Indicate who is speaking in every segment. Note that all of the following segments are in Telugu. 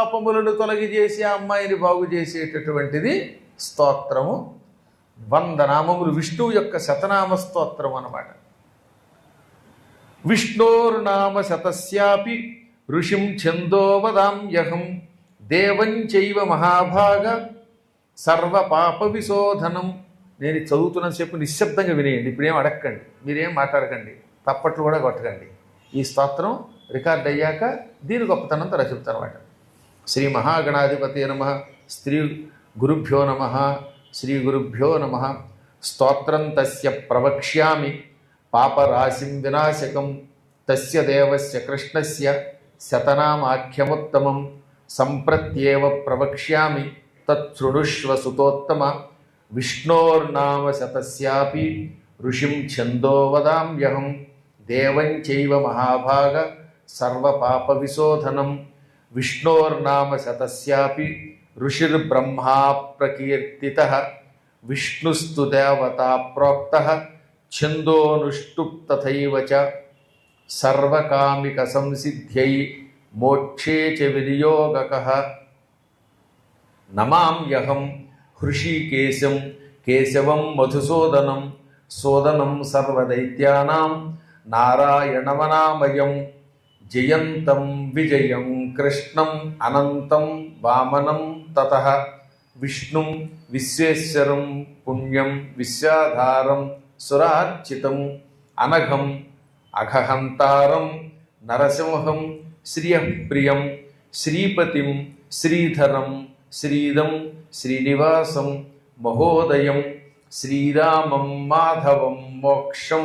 Speaker 1: పాపములను తొలగి చేసి ఆ అమ్మాయిని బాగు చేసేటటువంటిది స్తోత్రము. వంద నామములు విష్ణువు యొక్క శతనామ స్తోత్రం అన్నమాట. విష్ణోర్నామ శతస్యాపి ఋషిం ఛందోవదామ్యహం దేవం చైవ మహాభాగ సర్వ పాప విశోధనం. నేను చదువుతున్న చదువుతున్నంతసేపు నిశ్శబ్దంగా వినేయండి ఇప్పుడేం అడగకండి మీరేం మాట్లాడకండి తప్పట్లు కూడా కొట్టకండి. ఈ స్తోత్రం రికార్డ్ అయ్యాక దీని గొప్పతనం తర చెప్తానమాట శ్రీ మహాగణాధిపతి నమ. స్త్రీ గురుభ్యో నమ. శ్రీ గురుభ్యో నమ. స్తోత్రం తస్య ప్రవక్ష్యామి. పాపరాశిం వినాశకం. తస్య దేవస్య కృష్ణస్య. శతనామాఖ్యముత్తమం. సంప్రత్యేవ ప్రవక్ష్యామి. తత్సృణుష్వ సుతోత్తమ. విష్ణోర్నామ శతస్యాపి. ఋషిం ఛందో వదామ్యహం. దేవం చైవ మహాభాగ. సర్వపాప విశోధనం. విష్ణోర్నామ శతస్యాపి ఋషిర్బ్రహ్మా ప్రకీర్తిత విష్ణుస్తు దేవత ప్రోక్త ఛందోనుష్టు తథైవ చ సర్వకామిక సంసిద్ధ్యై మోక్షే చ వినియోగక నమామ్యహం హృషీకేశం కేశవం మధుసూదనం సోదనం సర్వదైత్యానాం నారాయణవనామయం జయంతం విజయం కృష్ణం అనంతం వామనం తత విష్ణుం విశ్వేశ్వరం పుణ్యం విశ్వాధారం సురార్చితం అనఘం అఘహంతారం నరసింహం శ్రియప్రియం శ్రీపతిం శ్రీధరం శ్రీదం శ్రీనివాసం మహోదయం శ్రీరామం మాధవం మోక్షం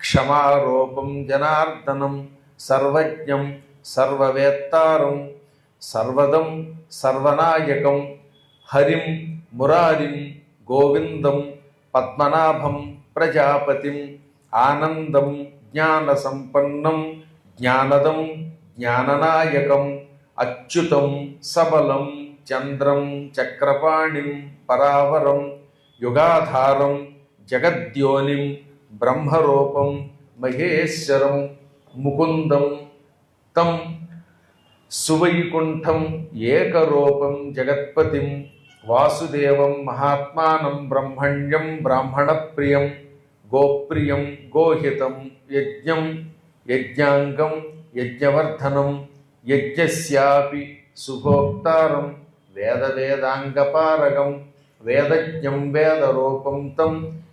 Speaker 1: క్షమారూపం జనార్దనం సర్వజ్ఞం సర్వవేత్తారం సర్వదం సర్వనాయకం హరిం మురారిం గోవిందం పద్మనాభం ప్రజాపతిం ఆనందం జ్ఞానసంపన్నం జ్ఞానదం జ్ఞాననాయకం అచ్యుతం సబలం చంద్రం చక్రపాణిం పరావరం యుగాధారం జగద్యోనిం బ్రహ్మరూపం మహేశ్వరం ముకుందం తం సువైకుంఠం ఏకరూపం జగత్పతిం వాసుదేవం మహాత్మానం బ్రహ్మణ్యం బ్రాహ్మణప్రియం గోప్రియం గోహితం యజ్ఞం యజ్ఞాంగం యజ్ఞవర్ధనం యజ్ఞస్యాపి శుభోక్తారం వేదవేదాంగపారగం వేదజ్ఞం వేదరూపం తం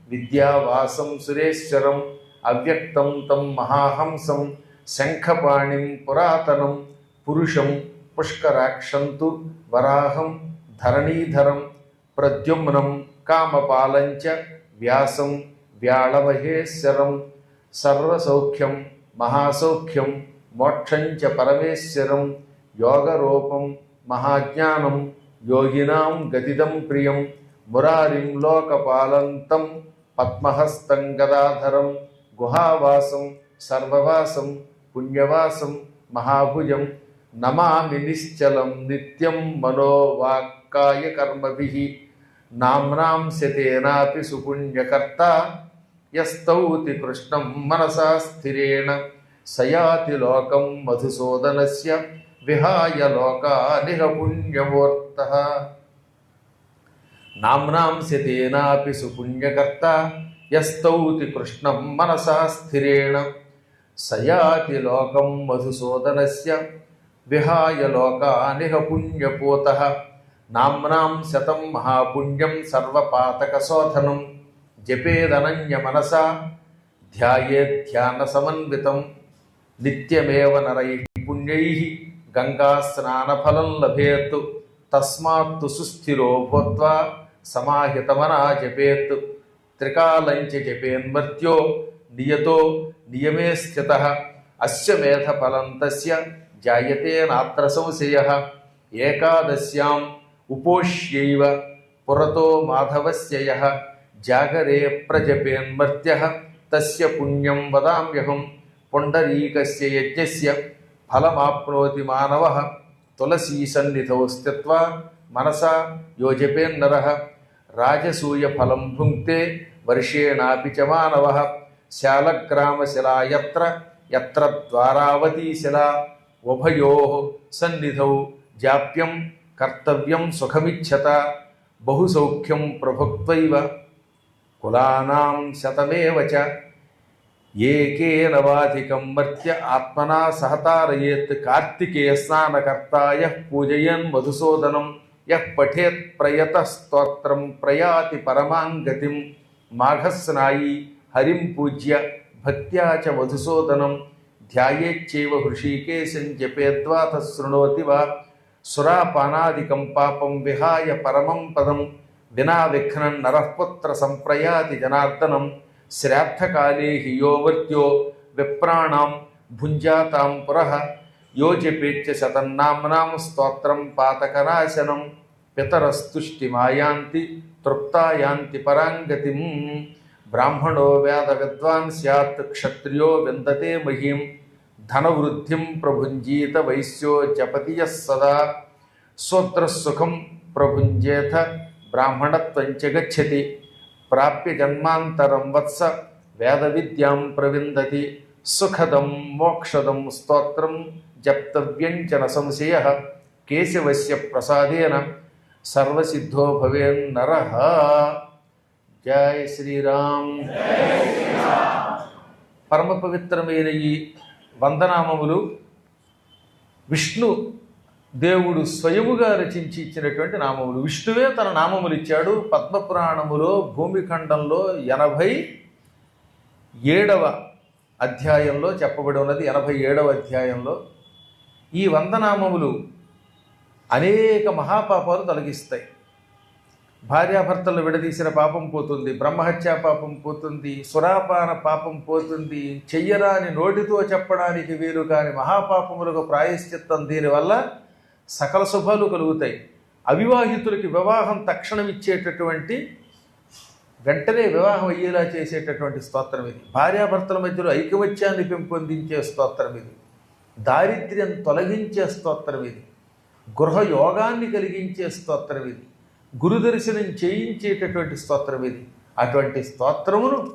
Speaker 1: విద్యావాసం సురేశ్వరం అవ్యక్తం తం మహాహంసం శంఖపాణిం పురాతనం పురుషం పుష్కరాక్షంతు వరాహం ధరణీధరం ప్రద్యుమ్నం కామపాలంచ వ్యాసం వ్యాళమహేశ్వరం సర్వసౌఖ్యం మహాసౌఖ్యం మోక్షంచ పరమేశ్వరం యోగరూపం మహాజ్ఞానం యోగినాం గతిదం ప్రియం మురారిం లోకపాలంతం పద్మహస్తం గదాధరం గుహావాసం సర్వవాసం పుణ్యవాసం మహాభుజం నమామి నిశ్చలం నిత్యం మనోవాక్కాయ కర్మభి నామ్నాంశతేనాపి సుపుణ్యకర్త యస్తౌతి కృష్ణం మనసా స్థిరేణ సయాతి లోకం మధుసూదనస్య విహాయ లోకానిహ పుణ్యమూర్త. నామ్నాంశతేనాపి సుపుణ్యకర్త యస్తౌతి కృష్ణం మనసా స్థిరేణ సయాతి లోకం మధుసూదనస్య విహాయ లోకానిహ పుణ్యపూత. నామ్నాం శతం మహాపుణ్యం సర్వపాతకశోధనం జపేదనన్య మనసా ధ్యాయే ధ్యాన సమన్వితం. నిత్యమేవ నరై పుణ్యై గంగాస్నానఫలం లభేత్. తస్మాత్తు సుస్థిరో భూత్వా సమాహితమనా జపేత్. త్రికాలంచ జపేన్మర్త్యో నియతో నియమే స్థిత అస్య మేధఫలం తస్య జాయతే నాత్ర సంశయ ఏకాదశ్యాం ఉపోష్యైవ పురతో మాధవస్య యః జాగరే ప్రజపేన్మర్త్య తస్య పుణ్యం వదామ్యహం పుండరీకస్య యజ్ఞస్య ఫలమాప్నోతి మానవ తులసీ సన్నిధౌ స్థిత్వా మనసా యోజపేన్నర రాజసూయ ఫలం భుంక్తే వర్షేణాపి చ మానవ శాలగ్రామశిలా యత్ర యత్ర ద్వారావతీ శిలా ఉభయో సన్నిధౌ జాప్యం కర్తవ్యం సుఖమిచ్చత బహుసౌఖ్యం ప్రభుత్వైవ కులానాం శతమేవ చ ఏకేన వాధికం మర్త్య ఆత్మనా సహతారయేత్ కార్తికేయ స్నానకర్తాయ పూజయన్ మధుసూదనం యః పఠేత్ ప్రయత స్తోత్రం ప్రయాతి పరమాంగతిం మాఘస్నాయి హరిం పూజ్య భక్త్యా చ మధుసూదనం ధ్యాయేచ్చైవ హృషీకేశం జపేద్వాత శృణోతి వా సురాపానాదికం పాపం విహాయ పరమం పదం వినా విఘ్నం నరఃపుత్ర సంప్రయాతి జనార్దనం శ్రాద్ధకాలే హియోవర్త్యో యో విప్రాణాం భుంజాతాం పురః యో జపేత్య శతన్నామ్నాం స్తోత్రం పాతకనాశనం పితరస్తుష్టి మాయాంతి తృప్తాయాంతి పరాంగతిం. బ్రాహ్మణో వేద విద్వాన్ సత్ క్షత్రియో విందతే మహీం. ధనవృద్ధిం ప్రభుంజీత వైశ్యో జపతి సదా. శూద్రసుఖం ప్రభుంజేథ బ్రాహ్మణత్వంచ గచ్చతి. ప్రాప్య జన్మాంతరం వత్స వేద విద్యాం ప్రవిందతి. సుఖదం మోక్షదం స్తోత్రం జప్తవ్యంచన సంశయ కేశవస్య ప్రసాదేన సర్వసిద్ధో భవేన్నర జయ శ్రీరామ్ పరమ పవిత్రమైన ఈ వందనామములు విష్ణు దేవుడు స్వయముగా రచించి ఇచ్చినటువంటి నామములు. విష్ణువే తన నామములు ఇచ్చాడు. పద్మపురాణములో భూమిఖండంలో ఎనభై ఏడవ అధ్యాయంలో చెప్పబడి ఉన్నది. ఎనభై ఏడవ అధ్యాయంలో ఈ వందనామములు అనేక మహాపాపాలు తొలగిస్తాయి. భార్యాభర్తలు విడదీసిన పాపం పోతుంది బ్రహ్మహత్యా పాపం పోతుంది సురాపాన పాపం పోతుంది చెయ్యరాని నోటితో చెప్పడానికి వీలు కాని మహాపాపములకు ప్రాయశ్చిత్తం దీనివల్ల సకల శుభాలు కలుగుతాయి. అవివాహితులకి వివాహం తక్షణం ఇచ్చేటటువంటి వెంటనే వివాహం అయ్యేలా చేసేటటువంటి స్తోత్రం ఇది. భార్యాభర్తల మధ్యలో ఐకమత్యాన్ని పెంపొందించే స్తోత్రం ఇది. దారిద్ర్యం తొలగించే స్తోత్రం ఇది. గృహ యోగాన్ని కలిగించే స్తోత్రం ఇది. గురుదర్శనం చేయించేటటువంటి స్తోత్రం ఇది. అటువంటి స్తోత్రమును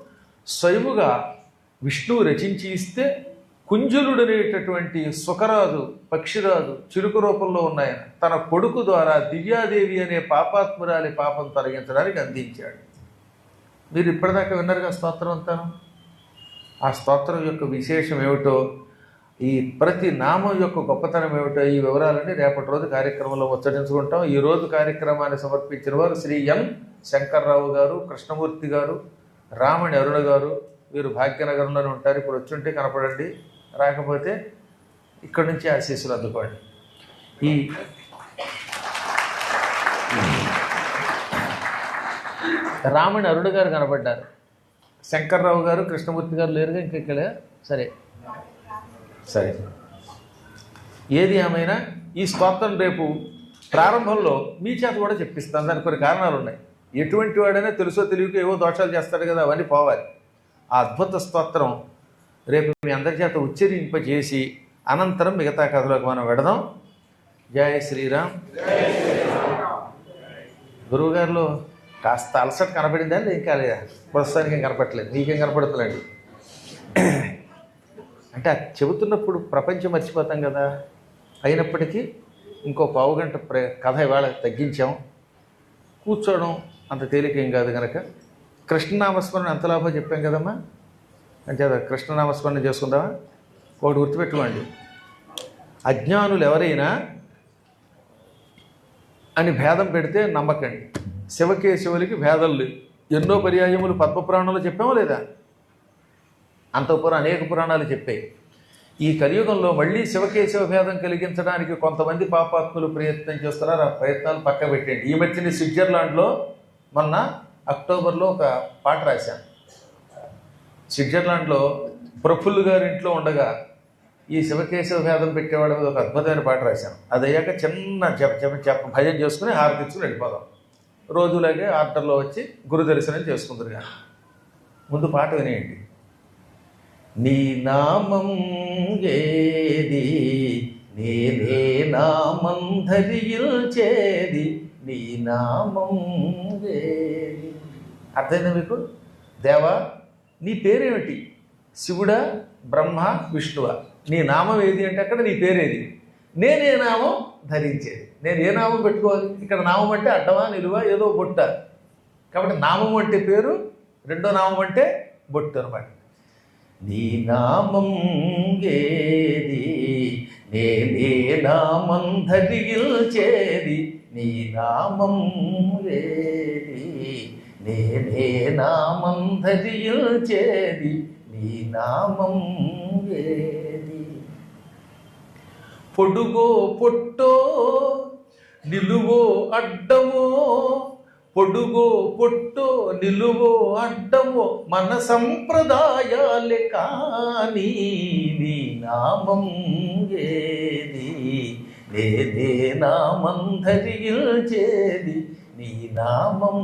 Speaker 1: స్వయముగా విష్ణువు రచించి ఇస్తే కుంజలుడనేటటువంటి సుఖరాజు పక్షిరాజు చిలుక రూపంలో ఉన్నాయన. తన కొడుకు ద్వారా దివ్యాదేవి అనే పాపాత్మురాలి పాపం తొలగించడానికి అందించాడు. మీరు ఇప్పటిదాకా విన్నారుగా స్తోత్రం అంతాను ఆ స్తోత్రం యొక్క విశేషం ఏమిటో ఈ ప్రతి నామం యొక్క గొప్పతనం ఏమిటో ఈ వివరాలన్నీ రేపటి రోజు కార్యక్రమంలో ముచ్చటించుకుంటాం. ఈ రోజు కార్యక్రమాన్ని సమర్పించిన వారు శ్రీ ఎం. శంకర్రావు గారు కృష్ణమూర్తి గారు రామణి అరుణ గారు. వీరు భాగ్యనగరంలోనే ఉంటారు. ఇప్పుడు వచ్చుంటే కనపడండి. రాకపోతే ఇక్కడి నుంచి ఆశీస్సులు అందుకోండి. ఈ రామణి అరుణ గారు కనపడ్డారు. శంకర్రావు గారు కృష్ణమూర్తి గారు లేరుగా ఇంక ఇక్కడ సరే. సరే. ఏది ఏమైనా ఈ స్తోత్రం రేపు ప్రారంభంలో మీ చేత కూడా చెప్పిస్తాను. దానికి కొన్ని కారణాలు ఉన్నాయి. ఎటువంటి వాడైనా తెలుసో తెలియక ఏవో దోషాలు చేస్తాడు కదా అవన్నీ పోవాలి. ఆ అద్భుత స్తోత్రం రేపు మీ అందరి చేత ఉచ్చరింపజేసి అనంతరం మిగతా కథలోకి మనం వెడదాం. జయ శ్రీరామ్. గురువుగారిలో కాస్త అలసట కనపడిందా లేదు? ఇంకా లేదా ప్రస్తుతానికి ఏం కనపడలేదు నీకేం కనపడుతుందండి అంటే చెబుతున్నప్పుడు ప్రపంచం మర్చిపోతాం కదా. అయినప్పటికీ ఇంకో పావుగంట ప్ర కథ ఇవాళ తగ్గించాం. కూర్చోవడం అంత తేలికేం కాదు కనుక కృష్ణనామస్మరణ ఎంత లాభం చెప్పాం కదమ్మా? అంటే అది కృష్ణనామస్మరణ చేసుకుందామా? ఒకటి గుర్తుపెట్టుకోండి. అజ్ఞానులు ఎవరైనా అని భేదం పెడితే నమ్మకండి. శివకేశవులకి భేదం ఎన్నో పర్యాయములు పద్మపురాణంలో చెప్పామో లేదా? అంతపురం అనేక పురాణాలు చెప్పాయి. ఈ కలియుగంలో మళ్ళీ శివకేశవ భేదం కలిగించడానికి కొంతమంది పాపాత్ములు ప్రయత్నం చేస్తున్నారు ఆ ప్రయత్నాలు పక్క పెట్టండి ఈ మధ్యన స్విట్జర్లాండ్లో మొన్న అక్టోబర్లో ఒక పాట రాశాను. స్విట్జర్లాండ్లో ప్రఫుల్లు గారి ఇంట్లో ఉండగా ఈ శివకేశవ భేదం పెట్టేవాళ్ళ మీద ఒక అద్భుతమైన పాట రాశాను. అది అయ్యాక చిన్న జప చెప్ప చెప్ప భజన చేసుకుని హారతిచ్చుకుని వెళ్ళిపోదాం. రోజులాగే ఆర్డర్లో వచ్చి గురు దర్శనం చేసుకుందరు ముందు పాట వినేయండి. నీ నామం ఏది? నేనే నామం ధరిల్చేది నీ నామం ఏది? అర్థమైందా మీకు? దేవా నీ పేరేమిటి? శివుడా బ్రహ్మ విష్ణువ? నీ నామం ఏది అంటే అక్కడ నీ పేరేది. నేనే నామం ధరించేది? నేను ఏ నామం పెట్టుకోవాలి? ఇక్కడ నామం అంటే అడ్డమా నిలువ ఏదో బొట్ట. కాబట్టి నామం అంటే పేరు రెండో నామం అంటే బొట్టు అనమాట నీ నామం ఏది నేనే నామం ధరిగిల్చేది నీ నామం ఏది నేనే నామం ధరిగిల్చేది నీ నామం ఏది పొడుగో పొట్టో నిలువో అడ్డమో పొడుగో పొట్టో నిలువో అడ్డమో మన సంప్రదాయాలే కానీ నీ నామం ఏది? నేనే నామం ధరించేది నీ నామం